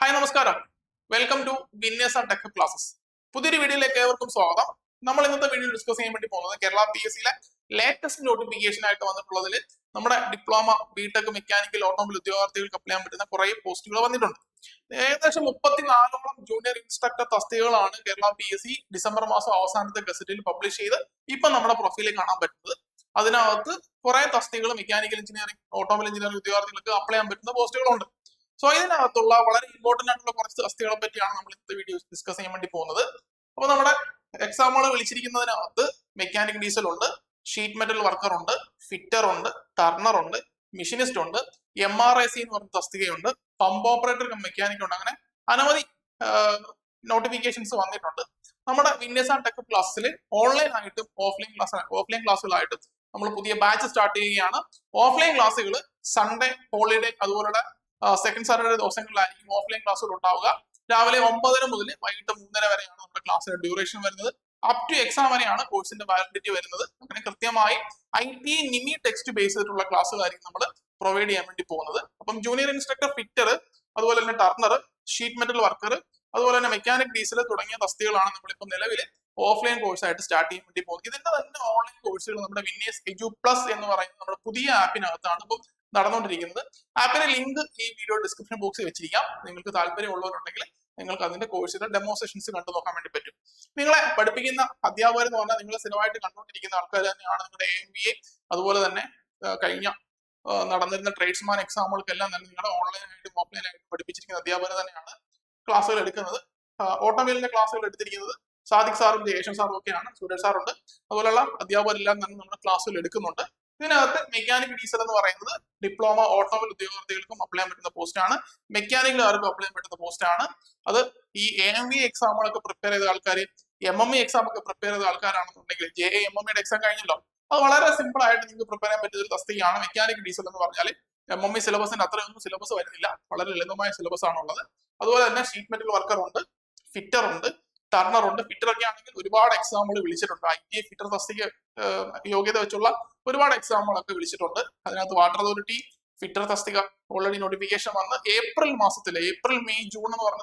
Hi നമസ്കാരം. Welcome to and tech classes പുതിയൊരു വീഡിയോയിലേക്ക് ഏവർക്കും സ്വാഗതം. നമ്മൾ ഇന്നത്തെ വീഡിയോ ഡിസ്കസ് ചെയ്യാൻ വേണ്ടി പോകുന്നത് കേരള പി എസ് സിയിലെ ലേറ്റസ്റ്റ് നോട്ടിഫിക്കേഷൻ ആയിട്ട് വന്നിട്ടുള്ളതിൽ നമ്മുടെ ഡിപ്ലോമ ബിടെക് മെക്കാനിക്കൽ ഓട്ടോമൊബൈൽ ഉദ്യോഗാർത്ഥികൾക്ക് അപ്ലൈ ചെയ്യാൻ പറ്റുന്ന കുറെ പോസ്റ്റുകൾ വന്നിട്ടുണ്ട്. ഏകദേശം മുപ്പത്തിനാലോളം junior instructor തസ്തികകളാണ് Kerala P S C December മാസം അവസാനത്തെ ഗസറ്റിൽ പബ്ലിഷ് ചെയ്ത് ഇപ്പൊ നമ്മുടെ പ്രൊഫൈലിൽ കാണാൻ പറ്റുന്നത്. അതിനകത്ത് കുറെ തസ്തികൾ മെക്കാനിക്കൽ എഞ്ചിനീയറിംഗ് ഓട്ടോമൊബൈൽ എഞ്ചിനീയറിംഗ് ഉദ്യോഗാർത്ഥികൾക്ക് അപ്ലൈ ചെയ്യാൻ പറ്റുന്ന പോസ്റ്റുകളുണ്ട് സോ ഇതിനകത്തുള്ള വളരെ ഇമ്പോർട്ടന്റ് ആയിട്ടുള്ള കുറച്ച് തസ്തികളെ പറ്റിയാണ് നമ്മൾ ഇന്നത്തെ വീഡിയോ ഡിസ്കസ് ചെയ്യാൻ വേണ്ടി പോകുന്നത്. അപ്പൊ നമ്മുടെ എക്സാമുകൾ വിളിച്ചിരിക്കുന്നതിനകത്ത് മെക്കാനിക് ഡീസൽ ഉണ്ട് ഷീറ്റ് മെറ്റൽ വർക്കർ ഉണ്ട് ഫിറ്റർ ഉണ്ട് ടർണർ ഉണ്ട് മെഷീനിസ്റ്റ് ഉണ്ട് എം ആർ ഐ സി എന്ന് പറഞ്ഞ തസ്തികയുണ്ട് പമ്പ് ഓപ്പറേറ്റർ മെക്കാനിക് ഉണ്ട്. അങ്ങനെ അനവധി നോട്ടിഫിക്കേഷൻസ് വന്നിട്ടുണ്ട്. നമ്മുടെ വിന്യസ് ആൻഡ് ടെക് ക്ലാസ്സിൽ ഓൺലൈൻ ആയിട്ടും ഓഫ്ലൈൻ ക്ലാസ് ഓഫ്ലൈൻ ക്ലാസ്സുകളായിട്ടും നമ്മൾ പുതിയ ബാച്ച് സ്റ്റാർട്ട് ചെയ്യുകയാണ്. ഓഫ്ലൈൻ ക്ലാസ്സുകൾ സൺഡേ ഹോളിഡേ അതുപോലുള്ള സെക്കൻഡ് സാറ്റർഡേ ദിവസങ്ങളിലായിരിക്കും ഓഫ്ലൈൻ ക്ലാസ്സുകൾ ഉണ്ടാവുക. രാവിലെ ഒമ്പതര മുതൽ വൈകിട്ട് മൂന്നര വരെയാണ് നമ്മുടെ ക്ലാസ്സിന്റെ ഡ്യൂറേഷൻ വരുന്നത്. അപ് ടു എക്സാം വരെയാണ് കോഴ്സിന്റെ വാലിഡിറ്റി വരുന്നത്. അങ്ങനെ കൃത്യമായി I T Nimi text base ചെയ്തിട്ടുള്ള ക്ലാസ്സുകളായിരിക്കും നമ്മൾ പ്രൊവൈഡ് ചെയ്യാൻ വേണ്ടി പോകുന്നത്. അപ്പം ജൂനിയർ ഇൻസ്ട്രക്ടർ ഫിറ്റർ അതുപോലെ തന്നെ ടർണർ ഷീറ്റ് മെറ്റൽ വർക്കർ അതുപോലെ തന്നെ മെക്കാനിക് ഡീസൽ തുടങ്ങിയ തസ്തികളാണ് നമ്മളിപ്പോൾ നിലവിൽ ഓഫ്ലൈൻ കോഴ്സ് ആയിട്ട് സ്റ്റാർട്ട് ചെയ്യാൻ വേണ്ടി പോകുന്നത്. ഇതിന്റെ തന്നെ ഓൺലൈൻ കോഴ്സുകൾ നമ്മുടെ വിന്നേഴ്സ് എജു പ്ലസ് എന്ന് പറയുന്ന നമ്മുടെ പുതിയ ആപ്പിനകത്താണ് ഇപ്പം നടന്നുകൊണ്ടിരിക്കുന്നത് ആപ്പിന്റെ ലിങ്ക് ഈ വീഡിയോ ഡിസ്ക്രിപ്ഷൻ ബോക്സിൽ വെച്ചിരിക്കാം. നിങ്ങൾക്ക് താല്പര്യമുള്ളവരുണ്ടെങ്കിൽ നിങ്ങൾക്ക് അതിന്റെ കോഴ്സിന്റെ ഡെമോസ്ട്രേഷൻസ് കണ്ടു നോക്കാൻ വേണ്ടി പറ്റും. നിങ്ങളെ പഠിപ്പിക്കുന്ന അധ്യാപകർ എന്ന് പറഞ്ഞാൽ നിങ്ങൾ സ്ഥിരമായിട്ട് കണ്ടുകൊണ്ടിരിക്കുന്ന ആൾക്കാർ തന്നെയാണ് നിങ്ങളുടെ എം ബി എ അതുപോലെ തന്നെ കഴിഞ്ഞ നടന്നിരുന്ന ട്രേഡ്സ്മാൻ എക്സാമുകൾക്കെല്ലാം തന്നെ നിങ്ങളുടെ ഓൺലൈനായിട്ടും ഓഫ്ലൈനായിട്ടും പഠിപ്പിച്ചിരിക്കുന്ന അധ്യാപകർ തന്നെയാണ് ക്ലാസ്സുകൾ എടുക്കുന്നത്. ഓട്ടോമേലിന്റെ ക്ലാസ്സുകൾ എടുത്തിരിക്കുന്നത് സാദിഖ് സാറും ജയേഷൻ സാറും ഒക്കെയാണ്. സൂരജ് സാറുണ്ട്. അതുപോലെയുള്ള അധ്യാപകരെല്ലാം തന്നെ നമ്മുടെ ക്ലാസ്സുകൾ എടുക്കുന്നുണ്ട്. ഇതിനകത്ത് മെക്കാനിക് ഡീസൽ എന്ന് പറയുന്നത് ഡിപ്ലോമ ഓട്ടോമൊബൈൽ ഉദ്യോഗാർത്ഥികൾക്കും അപ്ലൈ ചെയ്യാൻ പറ്റുന്ന പോസ്റ്റാണ് മെക്കാനിക്കലുകാർക്കും അപ്ലൈ ചെയ്യാൻ പറ്റുന്ന പോസ്റ്റാണ് അത് ഈ എ എം വി എക്സാമുകളൊക്കെ പ്രിപ്പയർ ചെയ്ത ആൾക്കാർ എം എം ഇ എക്സാം ഒക്കെ പ്രിപ്പയർ ചെയ്ത ആൾക്കാരാണെന്നുണ്ടെങ്കിൽ ജെ എ എം എം ഇയുടെ എക്സാം കഴിഞ്ഞല്ലോ. അത് വളരെ സിമ്പിൾ ആയിട്ട് നിങ്ങൾക്ക് പ്രിപ്പയർ ചെയ്യാൻ പറ്റുന്ന ഒരു തസ്തികയാണ് മെക്കാനിക് ഡീസൽ എന്ന് പറഞ്ഞാൽ. എം എം ഇ സിലബസിന്റെ അത്രയൊന്നും സിലബസ് വരുന്നില്ല. വളരെ ലളിതമായ സിലബസ് ആണുള്ളത്. അതുപോലെ തന്നെ ഷീറ്റ് മെറ്റൽ വർക്കർ ഉണ്ട് ഫിറ്റർ ഉണ്ട്. ടർണർ ഉണ്ട്. ഫിറ്റർ ഒക്കെ ആണെങ്കിൽ ഒരുപാട് എക്സാമ്പിൾ വിളിച്ചിട്ടുണ്ട് ഐ ടി ഫിറ്റർ തസ്തിക യോഗ്യത വെച്ചുള്ള ഒരുപാട് എക്സാമുകളൊക്കെ വിളിച്ചിട്ടുണ്ട്. അതിനകത്ത് വാട്ടർ അതോറിറ്റി ഫിറ്റർ തസ്തിക ഓൾറെഡി നോട്ടിഫിക്കേഷൻ വന്ന് ഏപ്രിൽ മാസത്തിൽ ഏപ്രിൽ മെയ് ജൂൺ എന്ന് പറഞ്ഞ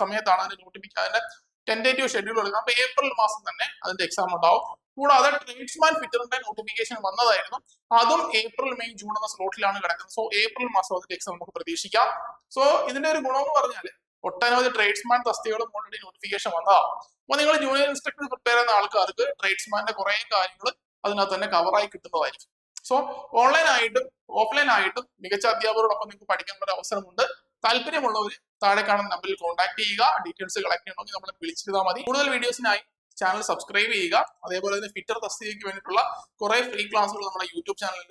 സമയത്താണ് അതിന്റെ നോട്ടിഫിക്ക അതിന്റെ ടെന്റേറ്റീവ് ഷെഡ്യൂൾ എടുക്കുന്നത് അപ്പൊ ഏപ്രിൽ മാസം തന്നെ അതിന്റെ എക്സാം ഉണ്ടാവും. കൂടാതെ ട്രേഡ്സ്മാൻ ഫിറ്ററിന്റെ നോട്ടിഫിക്കേഷൻ വന്നതായിരുന്നു. അതും ഏപ്രിൽ മെയ് ജൂൺ എന്ന സ്ലോട്ടിലാണ് കിടക്കുന്നത്. സോ ഏപ്രിൽ മാസം അതിന്റെ എക്സാം നമുക്ക് പ്രതീക്ഷിക്കാം. സോ ഇതിന്റെ ഒരു ഗുണം എന്ന് പറഞ്ഞാൽ ഒട്ടനവധി ട്രേഡ്സ്മാൻ തസ്തികളും ഓൾറെഡി നോട്ടിഫിക്കേഷൻ വന്നതാണ് അപ്പൊ നിങ്ങൾ ജൂനിയർ ഇൻസ്ട്രക്ടർ പ്രിപ്പയർ ചെയ്യുന്ന ആൾക്കാർക്ക് ട്രേഡ്സ്മാന്റെ കുറെ കാര്യങ്ങൾ അതിനകത്ത് തന്നെ കവറായി കിട്ടുന്നതായിരിക്കും. സോ ഓൺലൈൻ ആയിട്ടും ഓഫ്ലൈൻ ആയിട്ടും മികച്ച അധ്യാപകരോടൊപ്പം നിങ്ങൾക്ക് പഠിക്കാൻ ഒരു അവസരമുണ്ട്. താല്പര്യമുള്ളവർ താഴെ കാണുന്ന നമ്പറിൽ കോൺടാക്ട് ചെയ്യുക. ഡീറ്റെയിൽസ് കളക്ട് ചെയ്യണമെങ്കിൽ നമ്മളെ വിളിച്ചിരുന്നാൽ മതി. കൂടുതൽ വീഡിയോസിനായി ചാനൽ സബ്സ്ക്രൈബ് ചെയ്യുക. അതേപോലെ തന്നെ ഫിറ്റർ തസ്തികയ്ക്ക് വേണ്ടിയിട്ടുള്ള കുറെ ഫ്രീ ക്ലാസ്സുകൾ നമ്മുടെ യൂട്യൂബ് ചാനലിൽ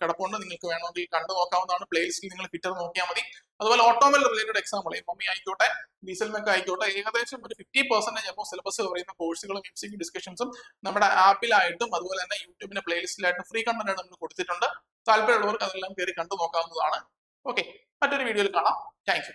കിടപ്പുണ്ട്. നിങ്ങൾക്ക് വേണമെങ്കിൽ കണ്ടു നോക്കാവുന്നതാണ് പ്ലേലിസ്റ്റിൽ നിങ്ങൾ ഫിറ്റർ നോക്കിയാൽ മതി. അതുപോലെ automobile related example M M E ആയിക്കോട്ടെ ഡീസൽ മെക്ക് ആയിക്കോട്ടെ ഏകദേശം ഒരു ഫിഫ്റ്റി പെർസെന്റേജ് അപ്പോൾ സിലബസ് പറയുന്ന കോഴ്സുകളും എം സി ഡിസ്കഷൻസും നമ്മുടെ ആപ്പിലായിട്ടും അതുപോലെ തന്നെ യൂട്യൂബിന്റെ പ്ലേലിസ്റ്റിലായിട്ടും ഫ്രീ കണ്ടന്റ് ആയിട്ട് നമ്മൾ കൊടുത്തിട്ടുണ്ട്. താല്പര്യമുള്ളവർക്ക് അതെല്ലാം കയറി കണ്ടു നോക്കാവുന്നതാണ് ഓക്കെ മറ്റൊരു വീഡിയോയിൽ കാണാം. താങ്ക്